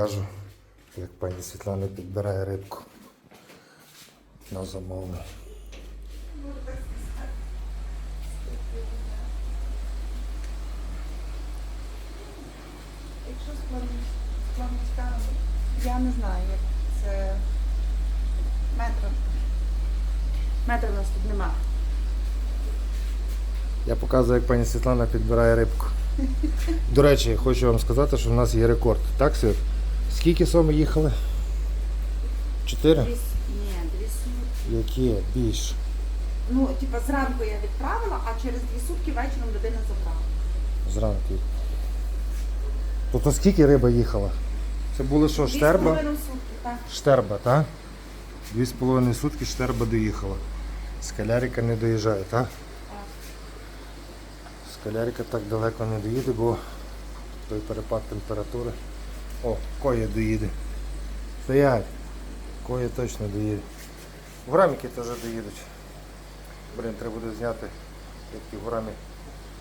Кажу, як пані Світлана підбирає рибку на замовлення. Якщо з плавничками, я не знаю, як це метра. Метра у нас тут нема. Я показую, як пані Світлана підбирає рибку. До речі, хочу вам сказати, що в нас є рекорд. Так, Світ? Скільки соми їхали? Чотири? Дві, ні, дві сутки. Які? Більш. Ну, типа зранку я відправила, а через дві сутки вечором людина забрала. Зранку. Тобто скільки риба їхала? Це були що, Дві з штерба? половиною сутки, так. Штерба, так? Дві з половиною сутки штерба доїхала. Скалярика не доїжджає, так? Так. Скалярика так далеко не доїде, бо той перепад температури. О, коє доїде. Стоять. Коє точно доїде. Гурамики теж доїдуть. Блін, треба буде зняти, як ті гурамі.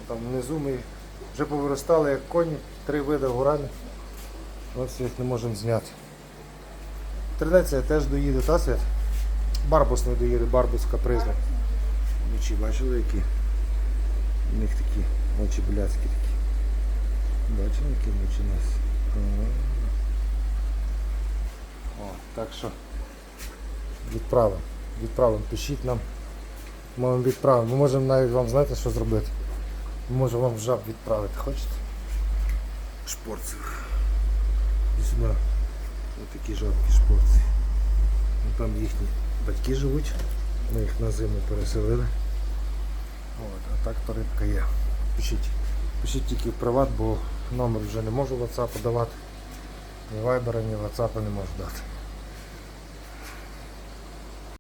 Там внизу ми вже повиростали як коні, три види гурамі. Ось їх не можемо зняти. Тринеція теж доїде, та свят? Барбус не доїде, барбус капризний. Вночі бачили які? У них такі очі блядські такі. Бачили, які у нас. Так що відправимо. Відправимо. Пишіть нам. Ми вам відправимо. Ми можемо навіть вам знаєте, що зробити. Ми можемо вам жаб відправити. Хочете? Шпорців. Сюди. Ось такі жабки шпорці. Ну, Там їхні батьки живуть. Ми їх на зиму переселили. От, а так то рибка є. Пишіть. Пишіть тільки в приват, бо номер вже не можу WhatsApp давати. Ні Viber, ні WhatsApp не можу дати.